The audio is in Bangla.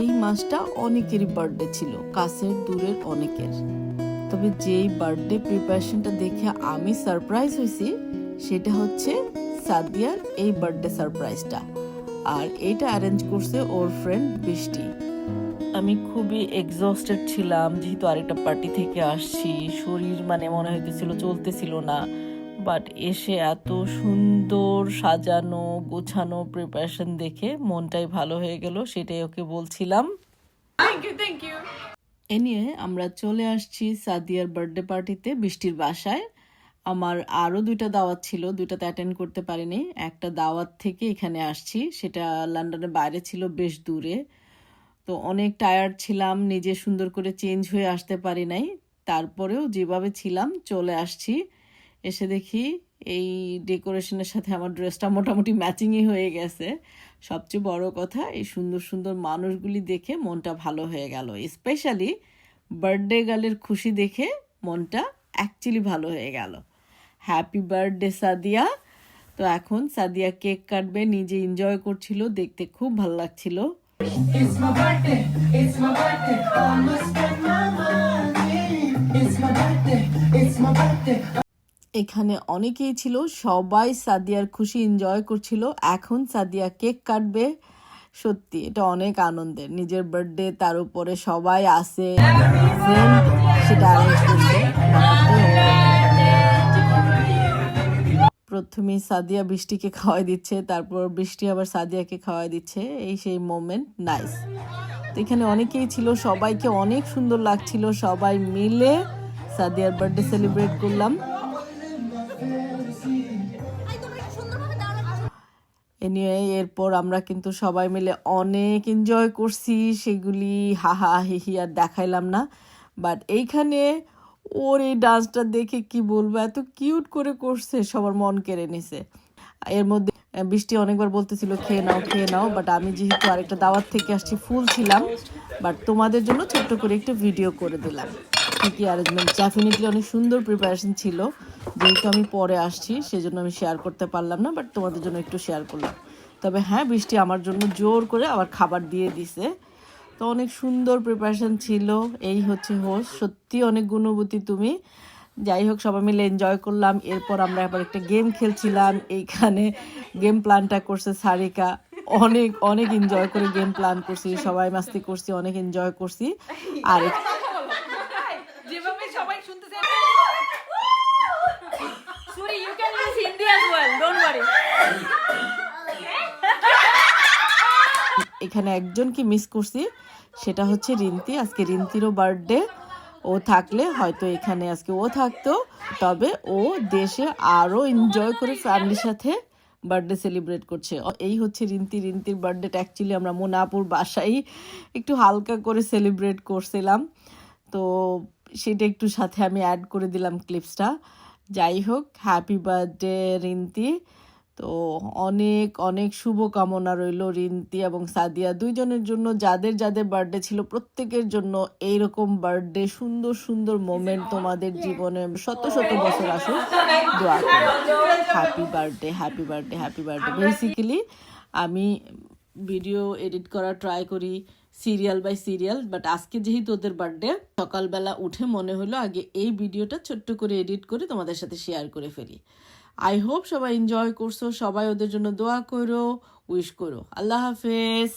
এই মাসটা অনেকেরই বার্থডে ছিল, কাছের দূরের অনেকের। তবে যেই বার্থডে প্রিপারেশনটা দেখে আমি সারপ্রাইজ হয়েছি, সেটা হচ্ছে সাদিয়ার এই বার্থডে সারপ্রাইজটা আর এটা অ্যারেঞ্জ করছে ওর ফ্রেন্ড বৃষ্টি। আমি খুবই এক্সস্টেড ছিলাম, যেহেতু আরেকটা পার্টি থেকে আসছি, শরীর মানে মনে হইতেছিল, চলতেছিল না। বাট এসে এত সুন্দর সাজানো গোছানো প্রিপারেশন দেখে মনটাই ভালো হয়ে গেল সেটাই ওকে বলছিলাম। এ নিয়ে আমরা চলে আসছি সাদিয়ার বার্থডে পার্টিতে বৃষ্টির বাসায়। আমার আরও দুইটা দাওয়াত ছিল দুইটাতে অ্যাটেন্ড করতে পারিনি। একটা দাওয়াত থেকে এখানে আসছি সেটা লন্ডনের বাইরে ছিল বেশ দূরে। তো অনেক টায়ার্ড ছিলাম নিজে সুন্দর করে চেঞ্জ হয়ে আসতে পারি নাই। তারপরেও যেভাবে ছিলাম চলে আসছি। এসে দেখি এই ডেকোরেশনের সাথে আমার ড্রেসটা মোটামুটি ম্যাচিংই হয়ে গেছে। সবচেয়ে বড় কথা, এই সুন্দর সুন্দর মানুষগুলি দেখে মনটা ভালো হয়ে গেল। স্পেশালি বার্থডে গার্লের খুশি দেখে মনটা অ্যাকচুয়ালি ভালো হয়ে গেল। Happy birthday Sadia. তো এখন সাদিয়া কেক কাটবে, নিজে এনজয় করছিল, দেখতে খুব ভালো লাগছিল। এখানে অনেকেই ছিল। সবাই সাদিয়ার খুশি এনজয় করছিল। এখন সাদিয়া কেক কাটবে। সত্যি, এটা অনেক আনন্দের। নিজের বার্থডে তার উপরে সবাই আসে। সেটা প্রথমে সাদিয়া বৃষ্টিকে খাওয়াই দিচ্ছে, তারপর বৃষ্টি আবার সাদিয়াকে খাওয়াই দিচ্ছে। এই সেই মোমেন্ট নাইস তো এখানে অনেকেই ছিল, সবাইকে অনেক সুন্দর লাগছিল। সবাই মিলে সাদিয়ার বার্থডে সেলিব্রেট করলাম। নিয়ে এরপর আমরা কিন্তু সবাই মিলে অনেক এনজয় করছি। সেগুলি হাহা হিহি আর দেখাইলাম না। বাট এইখানে ওর এই ডান্সটা দেখে কি বলব, এত কিউট করে করছে, সবার মন কেড়ে নিছে। এর মধ্যে বৃষ্টি অনেকবার বলতেছিল, খেয়ে নাও খেয়ে নাও। বাট আমি যেহেতু আরেকটা দাওয়াত থেকে আসছি ফুল ছিলাম। বাট তোমাদের জন্য ছোট্ট করে একটা ভিডিও করে দিলাম। কি অ্যারেঞ্জমেন্ট ডেফিনেটলি অনেক সুন্দর প্রিপারেশন ছিল। যেহেতু আমি পরে আসছি, সেজন্য আমি শেয়ার করতে পারলাম না বাট তোমাদের জন্য একটু শেয়ার করলাম। তবে হ্যাঁ বৃষ্টি আমার জন্য জোর করে আবার খাবার দিয়ে দিছে। তো অনেক সুন্দর প্রিপারেশন ছিল, এই হচ্ছে হোস সত্যি অনেক গুণবতী তুমি। যাই হোক, সবাই মিলে এনজয় করলাম। এরপর আমরা আবার একটা গেম খেলছিলাম, এইখানে গেম প্ল্যানটা করছে সারিকা। অনেক অনেক এনজয় করে গেম প্ল্যান করছি, সবাই মাস্তি করছি, অনেক এনজয় করছি। আর এখানে একজনকে মিস করছি? সেটা হচ্ছে রিন্তি। আজকে রিন্তিরও বার্থডে ও থাকলে হয়তো এখানে আজকে ও থাকতো। তবে ও দেশে আরও এনজয় করে ফ্যামিলির সাথে বার্থডে সেলিব্রেট করছে। এই হচ্ছে রিন্তি। রিন্তির বার্থডেটা অ্যাকচুয়ালি আমরা মোনাপুর বাসায় একটু হালকা করে সেলিব্রেট করছিলাম। তো সেটা একটু সাথে আমি অ্যাড করে দিলাম ক্লিপসটা যাই হোক হ্যাপি বার্থডে রিন্তি। তো অনেক অনেক শুভকামনা রইল রিন্তি এবং সাদিয়া দুইজনের জন্য। যাদের যাদের বার্থডে ছিল, প্রত্যেকের জন্য এইরকম বার্থডে সুন্দর সুন্দর মোমেন্ট তোমাদের জীবনে শত শত বছর আসুক। Happy birthday happy birthday happy birthday basically আমি ভিডিও এডিট করা ট্রাই করি। সিরিয়াল বাই সিরিয়াল বাট আজকে যেহেতু ওদের বার্থডে সকালবেলা উঠে মনে হলো আগে এই ভিডিওটা ছোট্ট করে এডিট করে তোমাদের সাথে শেয়ার করে ফেলি। আই হোপ সবাই এনজয় করছ, সবাই ওদের জন্য দোয়া করো উইশ করো। আল্লাহ হাফেজ।